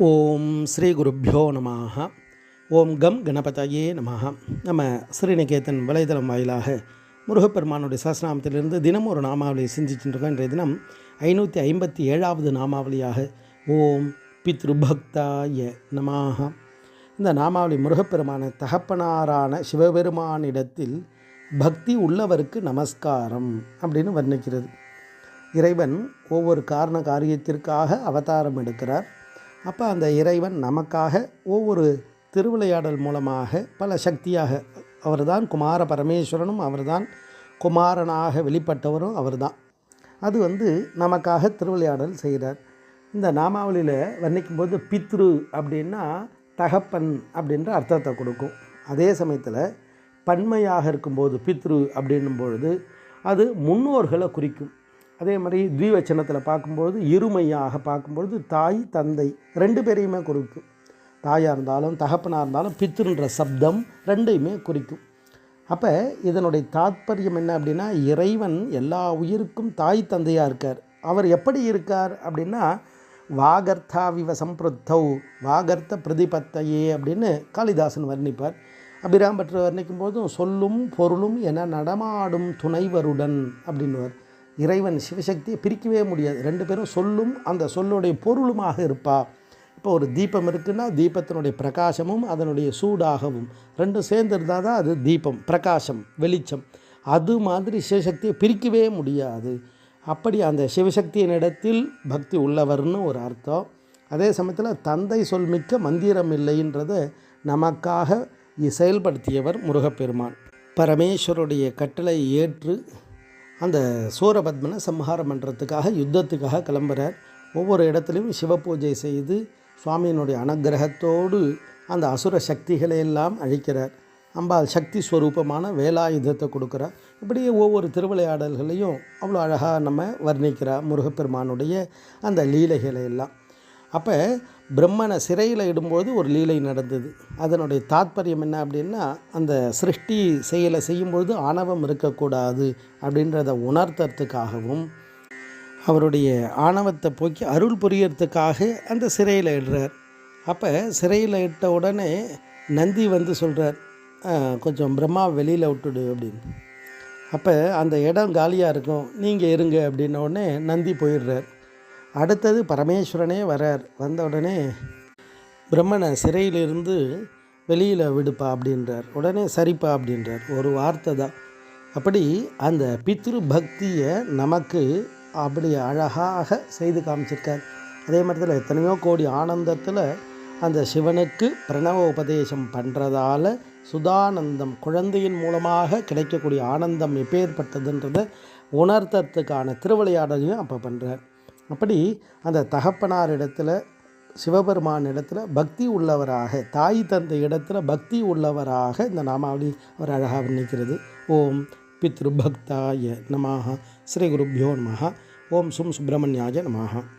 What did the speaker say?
ஓம் ஸ்ரீ குருப்பியோ நமः ஓம் கம் கணபதையே நமः நம்ம ஸ்ரீநிகேதன் வலைதளம் வாயிலாக முருகப்பெருமானுடைய சஹஸ்ரநாமத்திலிருந்து தினம் ஒரு நாமாவளியை சிந்திச்சுருக்கோம் இன்றைய தினம் ஐநூற்றி ஐம்பத்தி ஏழாவது நாமாவளியாக ஓம் பித்ருபக்தாய நமாக இந்த நாமாவளி முருகப்பெருமான தகப்பனாரான சிவபெருமானிடத்தில் பக்தி உள்ளவருக்கு நமஸ்காரம் அப்படின்னு வர்ணிக்கிறது. இறைவன் ஒவ்வொரு காரண காரியத்திற்காக அவதாரம் எடுக்கிறார். அப்போ அந்த இறைவன் நமக்காக ஒவ்வொரு திருவிளையாடல் மூலமாக பல சக்தியாக அவர்தான் குமார பரமேஸ்வரனும் அவர்தான் குமாரனாக வெளிப்பட்டவரும் அவர்தான். அது வந்து நமக்காக திருவிளையாடல் செய்கிறார். இந்த நாமாவளியில் வர்ணிக்கும்போது பித்ரு அப்படின்னா தகப்பன் அப்படின்ற அர்த்தத்தை கொடுக்கும். அதே சமயத்தில் பன்மையாக இருக்கும்போது பித்ரு அப்படின்னும் பொழுது அது முன்னோர்களை குறிக்கும். அதே மாதிரி த்விவச்சனத்தில் பார்க்கும்பொழுது இருமையாக பார்க்கும்பொழுது தாய் தந்தை ரெண்டு பேரையுமே குறிக்கும். தாயாக இருந்தாலும் தகப்பனாக இருந்தாலும் பித்ருன்ற சப்தம் ரெண்டையுமே குறிக்கும். அப்போ இதனுடைய தாத்பரியம் என்ன அப்படின்னா இறைவன் எல்லா உயிருக்கும் தாய் தந்தையாக இருக்கார். அவர் எப்படி இருக்கார் அப்படின்னா வாகர்த்தா விவ சம்பிருத்தௌ வாகர்த்த பிரதிபத்தையே அப்படின்னு காளிதாசன் வர்ணிப்பார். அபிராம் பற்று வர்ணிக்கும் போதும் சொல்லும் பொருளும் என நடமாடும் துணைவருடன் அப்படின்னுவார். இறைவன் சிவசக்தியை பிரிக்கவே முடியாது. ரெண்டு பேரும் சொல்லும் அந்த சொல்லுடைய பொருளுமாக இருப்பா. இப்போ ஒரு தீபம் இருக்குன்னா தீபத்தினுடைய பிரகாசமும் அதனுடைய சூடாகவும். ரெண்டும் சேர்ந்து இருந்தால் தான் அது தீபம் பிரகாசம் வெளிச்சம். அது மாதிரி சிவசக்தியை பிரிக்கவே முடியாது. அப்படி அந்த சிவசக்தியின் இடத்தில் பக்தி உள்ளவர்னு ஒரு அர்த்தம். அதே சமயத்தில் தந்தை சொல்மிக்க மந்திரம் இல்லைன்றதை நமக்காக செயல்படுத்தியவர் முருகப்பெருமான். பரமேஸ்வருடைய கட்டளை ஏற்று அந்த சூரபத்மனை சம்ஹாரம் பண்ணுறதுக்காக யுத்தத்துக்காக கிளம்புறார். ஒவ்வொரு இடத்துலையும் சிவபூஜை செய்து சுவாமியினுடைய அனுகிரகத்தோடு அந்த அசுர சக்திகளை எல்லாம் அழிக்கிறார். அம்பாள் சக்தி ஸ்வரூபமான வேலாயுதத்தை கொடுக்குறார். இப்படியே ஒவ்வொரு திருவிளையாடல்களையும் அவ்வளோ அழகாக நம்ம வர்ணிக்கிறார் முருகப்பெருமானுடைய அந்த லீலைகளை எல்லாம். அப்போ பிரம்மனை சிறையில் இடும்போது ஒரு லீலை நடந்தது. அதனுடைய தாத்பரியம் என்ன அப்படின்னா அந்த சிருஷ்டி செயலை செய்யும்பொழுது ஆணவம் இருக்கக்கூடாது அப்படின்றத உணர்த்துறதுக்காகவும் அவருடைய ஆணவத்தை போக்கி அருள் புரியறதுக்காக அந்த சிறையில் இடுறார். அப்போ சிறையில் இட்ட உடனே நந்தி வந்து சொல்கிறார் கொஞ்சம் பிரம்மா வெளியில் விட்டுடு அப்படின்னு. அப்போ அந்த இடம் காலியாக இருக்கும் நீங்கள் இருங்க அப்படின்ன உடனே நந்தி போயிடுறார். அடுத்தது பரமேஸ்வரனே வரார். வந்த உடனே பிரம்மனை சிறையிலிருந்து வெளியில் விடுப்பா அப்படின்றார். உடனே சரிப்பா அப்படின்றார். ஒரு வார்த்தை தான். அப்படி அந்த பித்ரு பக்தியை நமக்கு அப்படி அழகாக செய்து காமிச்சிருக்கார். அதே மாதிரி எத்தனையோ கோடி ஆனந்தத்தில் அந்த சிவனுக்கு பிரணவ உபதேசம் பண்ணுறதால சுதானந்தம் குழந்தையின் மூலமாக கிடைக்கக்கூடிய ஆனந்தம் எப்பேற்பட்டதுன்றதை உணர்த்தத்துக்கான திருவிளையாடலையும் அப்போ பண்ணுறார் அப்படி அந்த தகப்பனார் இடத்துல சிவபெருமான் இடத்துல பக்தி உள்ளவராக தாய் தந்தை இடத்துல பக்தி உள்ளவராக இந்த நாமாவளி அவர் அழகாக வர்ணிக்கிறது. ஓம் பித்ருபக்தாய நமாக ஸ்ரீ குருப்யோ நமஹா ஓம் சும் சுப்பிரமணியாய நமாக